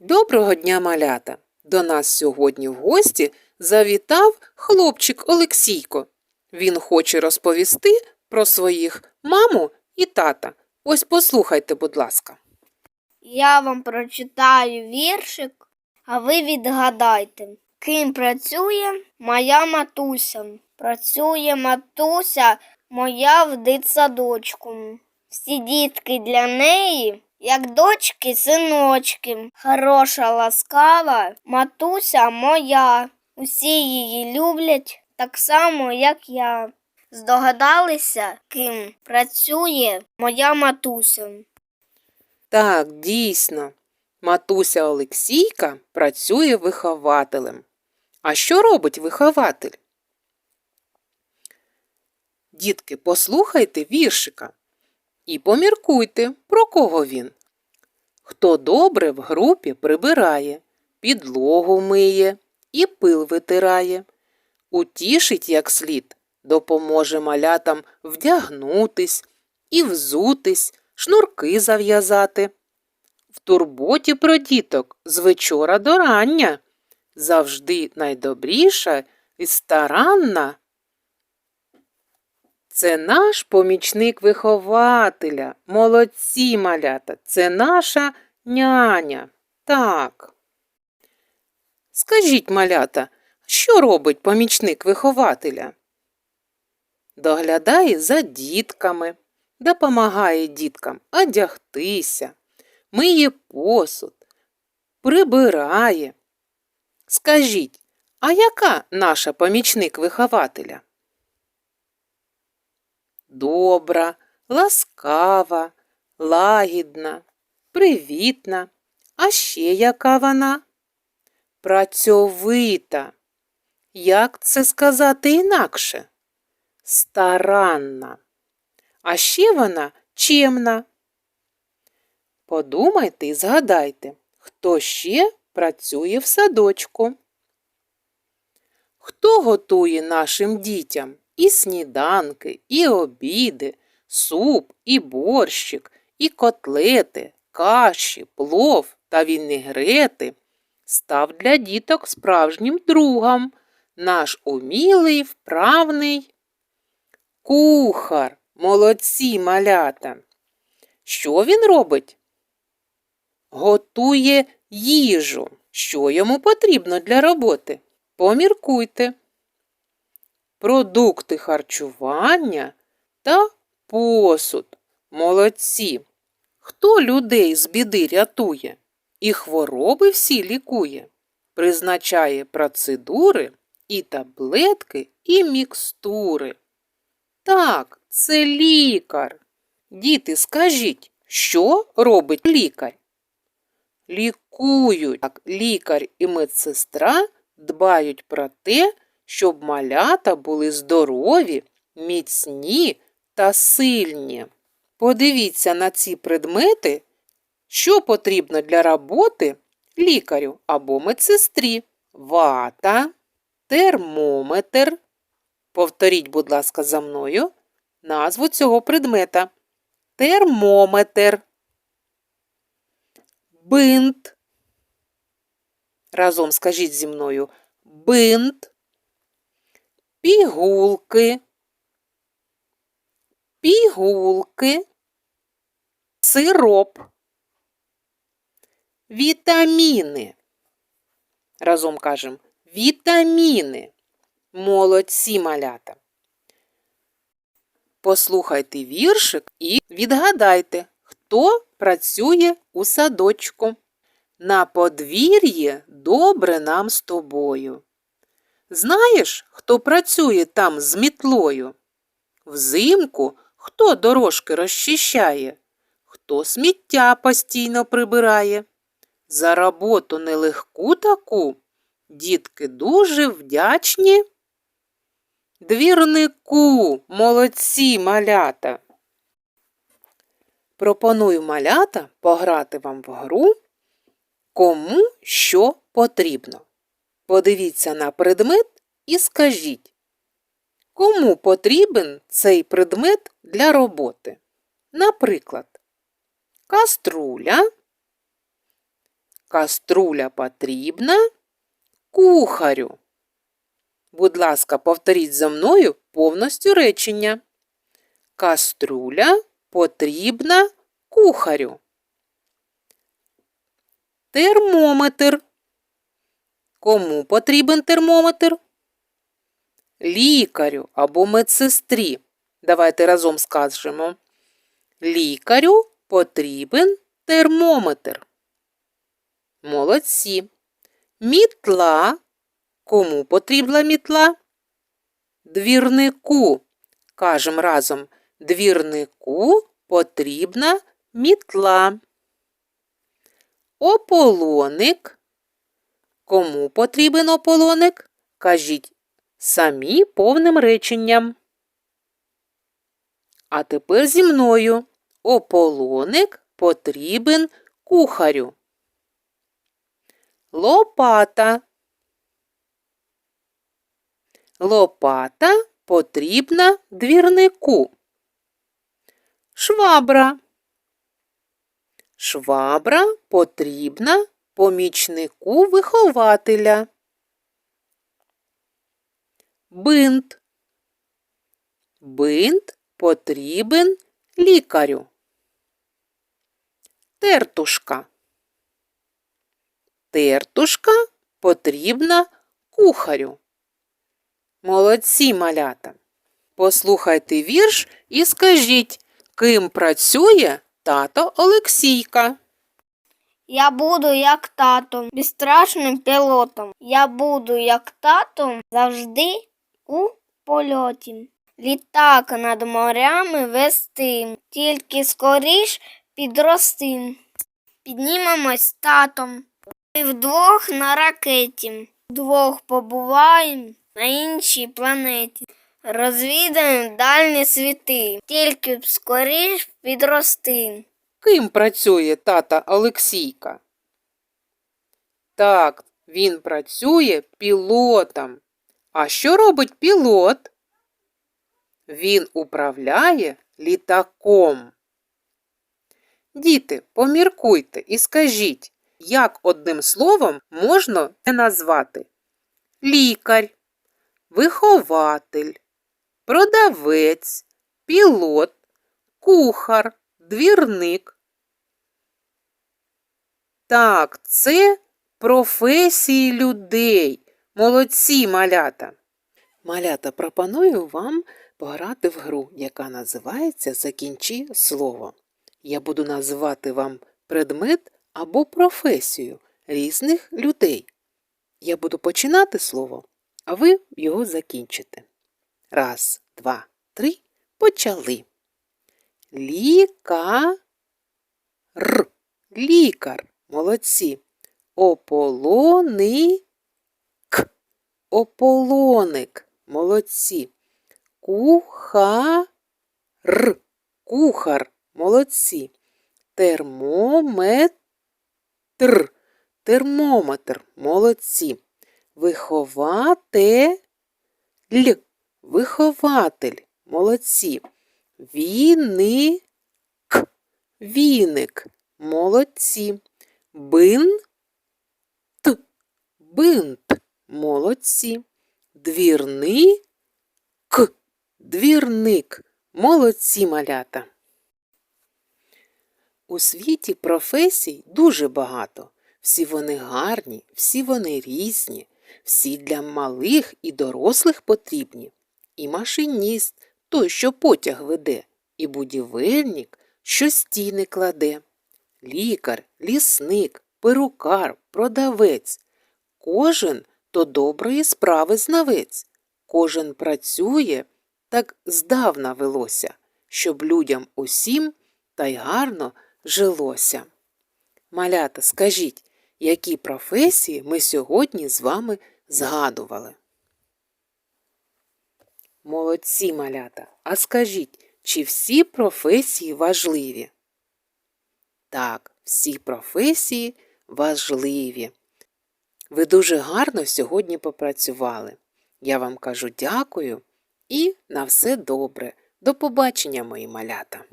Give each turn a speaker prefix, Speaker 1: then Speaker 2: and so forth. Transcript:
Speaker 1: Доброго дня, малята! До нас сьогодні в гості завітав хлопчик Олексійко. Він хоче розповісти про своїх маму і тата. Ось послухайте, будь ласка.
Speaker 2: Я вам прочитаю віршик, а ви відгадайте, ким працює моя матуся. Працює матуся моя в дитсадочку. Всі дітки для неї, як дочки, синочки. Хороша, ласкава, матуся моя. Усі її люблять так само, як я. Здогадалися, ким працює моя матуся.
Speaker 1: Так, дійсно, матуся Олексійка працює вихователем. А що робить вихователь? Дітки, послухайте віршика і поміркуйте, про кого він. Хто добре в групі прибирає, підлогу миє і пил витирає, утішить як слід, допоможе малятам вдягнутись і взутись, шнурки зав'язати. В турботі про діток з вечора до рання, завжди найдобріша і старанна. Це наш помічник вихователя, молодці малята, це наша няня. Так. Скажіть, малята, що робить помічник вихователя? Доглядає за дітками, допомагає діткам одягтися, миє посуд, прибирає. Скажіть, а яка наша помічник вихователя? Добра, ласкава, лагідна, привітна. А ще яка вона? Працьовита. Як це сказати інакше? Старанна. А ще вона чемна. Подумайте і згадайте, хто ще працює в садочку. Хто готує нашим дітям і сніданки, і обіди, суп, і борщик, і котлети, каші, плов та вінегрети, став для діток справжнім другом, наш умілий, вправний кухар, молодці малята. Що він робить? Готує їжу. Що йому потрібно для роботи? Поміркуйте. Продукти харчування та посуд. Молодці. Хто людей з біди рятує і хвороби всі лікує, призначає процедури і таблетки, і мікстури. Так, це лікар. Діти, скажіть, що робить лікар? Лікують. Так, лікар і медсестра дбають про те, щоб малята були здорові, міцні та сильні. Подивіться на ці предмети, що потрібно для роботи лікарю або медсестрі. Вата, термометр. Повторіть, будь ласка, за мною назву цього предмета. Термометр. Бинт. Разом скажіть зі мною бинт, пігулки, пігулки, сироп, вітаміни. Разом кажемо вітаміни. Молодці малята. Послухайте віршик і відгадайте, хто працює у садочку. На подвір'ї добре нам з тобою. Знаєш, хто працює там з мітлою? Взимку хто дорожки розчищає, хто сміття постійно прибирає. За роботу нелегку таку дітки дуже вдячні. Двірнику, молодці малята. Пропоную малята пограти вам в гру Кому що потрібно. Подивіться на предмет і скажіть, кому потрібен цей предмет для роботи. Наприклад, каструля, Каструля потрібна кухарю. Будь ласка, повторіть за мною повністю речення. Каструля потрібна кухарю. Термометр. Кому потрібен термометр? Лікарю або медсестрі. Давайте разом скажемо. Лікарю потрібен термометр. Молодці. Мітла. Кому потрібна мітла? Двірнику. Кажем разом. Двірнику потрібна мітла. Ополоник. Кому потрібен ополоник? Кажіть самі повним реченням. А тепер зі мною. Ополоник потрібен кухарю. Лопата. Лопата потрібна двірнику. Швабра. Швабра потрібна помічнику вихователя. Бинт. Бинт потрібен лікарю. Тертушка. Тертушка потрібна кухарю. Молодці малята. Послухайте вірш і скажіть, ким працює тато Олексійка.
Speaker 2: Я буду як тато, безстрашним пілотом. Я буду як тато завжди у польоті. Літак над морями вести, тільки скоріш підрости. Піднімемось татом. І вдвох на ракеті. Вдвох побуваємо на іншій планеті. Розвідаємо дальні світи, тільки б скоріш підрости.
Speaker 1: Ким працює тата Олексійка? Так, він працює пілотом. А що робить пілот? Він управляє літаком. Діти, поміркуйте і скажіть, як одним словом можна це назвати лікар, вихователь, продавець, пілот, кухар, двірник. Так, це професії людей. Молодці малята. Малята, пропоную вам пограти в гру, яка називається Закінчи слово. Я буду називати вам предмет або професію різних людей. Я буду починати слово, а ви його закінчите. Раз, два, три. Почали. Лікар. Лікар. Молодці. Ополоник. Ополоник. Молодці. Кухар. Кухар. Молодці. Термометр. Термометр. Молодці. Вихователь. Вихователь. Молодці. Віник. Віник. Молодці. Бин. Т. Бинт. Молодці. Двірник. Двірник. Молодці малята. У світі професій дуже багато. Всі вони гарні, всі вони різні, всі для малих і дорослих потрібні. І машиніст, той, що потяг веде, і будівельник, що стіни кладе, лікар, лісник, перукар, продавець. Кожен то доброї справи знавець. Кожен працює, так здавна велося, щоб людям усім та й гарно жилося. Малята, скажіть, які професії ми сьогодні з вами згадували? Молодці малята, а скажіть, чи всі професії важливі? Так, всі професії важливі. Ви дуже гарно сьогодні попрацювали. Я вам кажу дякую і на все добре. До побачення, мої малята!